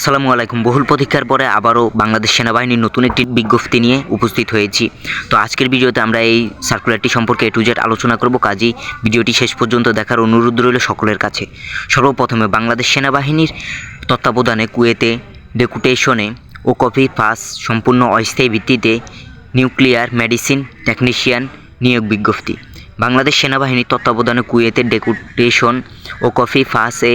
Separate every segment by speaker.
Speaker 1: আসসালামু আলাইকুম। বহুল প্রতীক্ষার পরে আবারও বাংলাদেশ সেনাবাহিনীর নতুন একটি বিজ্ঞপ্তি নিয়ে উপস্থিত হয়েছি। তো আজকের ভিডিওতে আমরা এই সার্কুলারটি সম্পর্কে এ টু জেড আলোচনা করব। কাজেই ভিডিওটি শেষ পর্যন্ত দেখার অনুরোধ রইল সকলের কাছে। সর্বপ্রথমে বাংলাদেশ সেনাবাহিনীর তত্ত্বাবধানে কুয়েতে ডেপুটেশনে ও কপি পাস সম্পূর্ণ অস্থায়ী ভিত্তিতে নিউক্লিয়ার মেডিসিন টেকনিশিয়ান নিয়োগ বিজ্ঞপ্তি। বাংলাদেশ সেনাবাহিনীর তত্ত্বাবধানে কুয়েতের ডেপুটেশন ও কফি ফাসে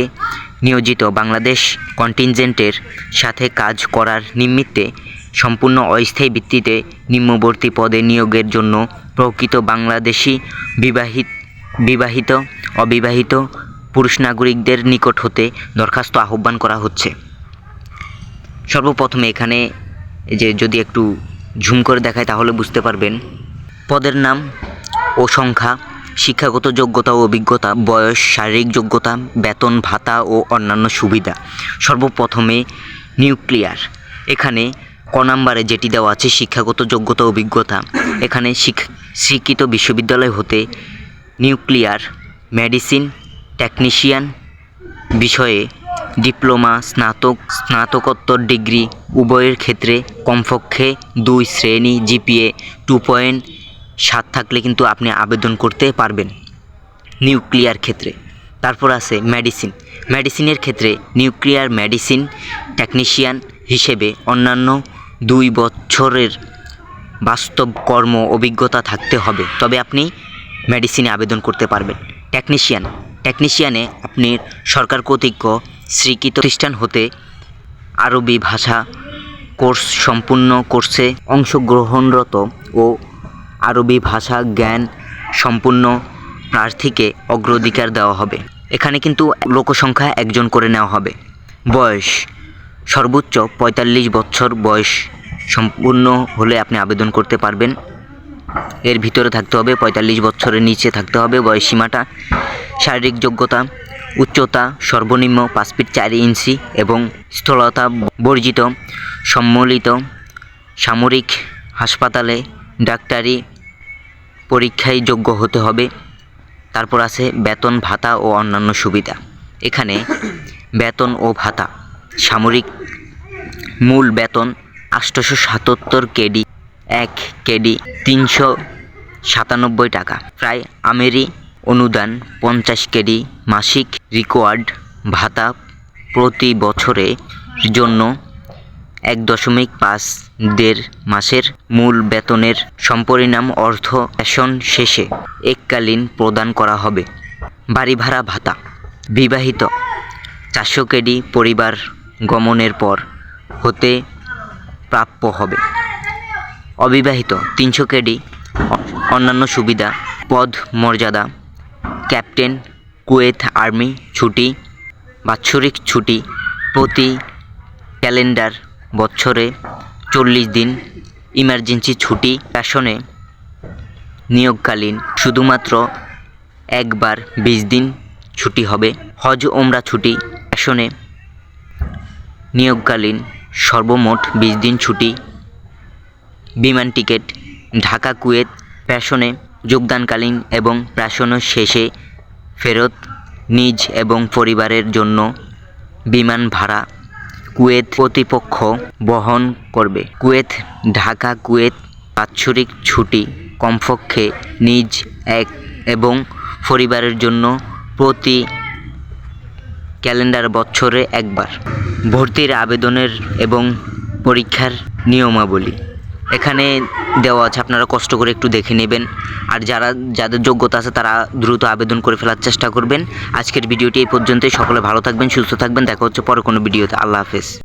Speaker 1: নিয়োজিত বাংলাদেশ কন্টিনজেন্টের সাথে কাজ করার নিমিত্তে সম্পূর্ণ অস্থায়ী ভিত্তিতে নিম্নবর্তী পদে নিয়োগের জন্য প্রকৃত বাংলাদেশি বিবাহিত বিবাহিত, অবিবাহিত পুরুষ নাগরিকদের নিকট হতে দরখাস্ত আহ্বান করা হচ্ছে। সর্বপ্রথমে এখানে যে যদি একটু ঝুম করে দেখায় তাহলে বুঝতে পারবেন। পদের নাম ও সংখ্যা শিক্ষাগত যোগ্যতা ও অভিজ্ঞতা, বয়স, শারীরিক যোগ্যতা, বেতন, ভাতা ও অন্যান্য সুবিধা। সর্বপ্রথমে নিউক্লিয়ার। এখানে ক নাম্বারে যেটি দেওয়া আছে, শিক্ষাগত যোগ্যতা, অভিজ্ঞতা। এখানে স্বীকৃত বিশ্ববিদ্যালয় হতে নিউক্লিয়ার, মেডিসিন, টেকনিশিয়ান বিষয়ে ডিপ্লোমা, স্নাতক, স্নাতকোত্তর ডিগ্রি, উভয়ের ক্ষেত্রে কমপক্ষে দুই শ্রেণি, জিপিএ, টু পয়েন্ট সাত থাকলে কিন্তু আপনি আবেদন করতে পারবেন নিউক্লিয়ার ক্ষেত্রে। তারপর আছে মেডিসিন। মেডিসিনের ক্ষেত্রে নিউক্লিয়ার মেডিসিন টেকনিশিয়ান হিসেবে অন্যান্য দুই বছরের বাস্তব কর্ম অভিজ্ঞতা থাকতে হবে। তবে আপনি মেডিসিনে আবেদন করতে পারবেন। টেকনিশিয়ান। টেকনিশিয়ানে আপনি সরকার কর্তৃক স্বীকৃত প্রতিষ্ঠান হতে আরবি ভাষা কোর্স, সম্পূর্ণ কোর্সে অংশগ্রহণরত ও আরবি ভাষা জ্ঞান সম্পূর্ণ প্রার্থীকে অগ্রাধিকার দেওয়া হবে। এখানে কিন্তু লোকসংখ্যা একজন করে নেওয়া হবে। বয়স সর্বোচ্চ পঁয়তাল্লিশ বছর বয়স সম্পূর্ণ হলে আপনি আবেদন করতে পারবেন। এর ভিতরে থাকতে হবে, পঁয়তাল্লিশ বছরের নিচে থাকতে হবে। বয়স সীমাটা, শারীরিক যোগ্যতা, উচ্চতা, সর্বনিম্ন পাঁচ ফিট চার ইঞ্চি এবং স্থূলতা বর্জিত, সম্মিলিত, সামরিক হাসপাতালে ডাক্তারি পরীক্ষায় যোগ্য হতে হবে। তারপর আছে বেতন, ভাতা ও অন্যান্য সুবিধা। এখানে বেতন ও ভাতা। সামরিক মূল বেতন আটশোশো সাতাত্তর কেডি, এক কেডি তিনশো সাতানব্বই টাকা। প্রায় আমেরি অনুদান পঞ্চাশ কেডি মাসিক রিকোয়ার্ড ভাতা প্রতি বছরের জন্য এক দশমিক পাঁচ দেড় মাসের মূল বেতনের সম্পরিণাম অর্থ পেশন শেষে এককালীন প্রদান করা হবে। বাড়ি ভাড়া ভাতা। বিবাহিত। চারশো কেডি পরিবার গমনের পর হতে প্রাপ্য হবে। অবিবাহিত। তিনশো কেডি অন্যান্য সুবিধা। পদ, মর্যাদা। ক্যাপ্টেন, কুয়েত আর্মি ছুটি। বাৎসরিক ছুটি প্রতি ক্যালেন্ডার বছরে চল্লিশ দিন ইমার্জেন্সি ছুটি প্যাশনে নিয়োগকালীন শুধুমাত্র একবার বিশ দিন ছুটি হবে। হজ ওমরা ছুটি প্যাশনে নিয়োগকালীন সর্বমোট বিশ দিন ছুটি। বিমান টিকিট ঢাকা কুয়েত প্যাশনে যোগদানকালীন এবং প্যাশনের শেষে ফেরত নিজ এবং পরিবারের জন্য বিমান ভাড়া কুয়েত কর্তৃপক্ষ বহন করবে। কুয়েত, ঢাকা কুয়েত বাৎসরিক ছুটি কমপক্ষে নিজ এক এবং পরিবারের জন্য প্রতি ক্যালেন্ডার বছরে একবার। ভর্তির আবেদনের এবং পরীক্ষার নিয়মাবলী। এখানে দেওয়া আছে, আপনারা কষ্ট করে একটু দেখে নেবেন। আর যারা, যাদের যোগ্যতা আছে, তারা দ্রুত আবেদন করে ফেলার চেষ্টা করবেন। আজকের ভিডিওটি এই পর্যন্তই। সকলে ভালো থাকবেন, সুস্থ থাকবেন। দেখা হচ্ছে পরে কোনো ভিডিওতে। আল্লাহ হাফেজ।